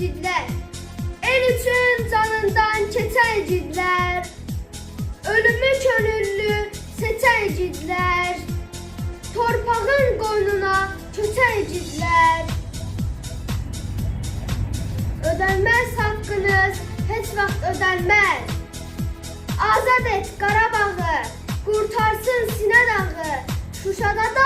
cidler. Eritüm canından keter cidler. Ölümü könüllü seter cidler. Torpağın koynuna köter cidler. Ödenmez hakkınız heç vaxt ödenmez. Azad et Qarabağ'ı, kurtarsın Sinan Ağı, Şuşada da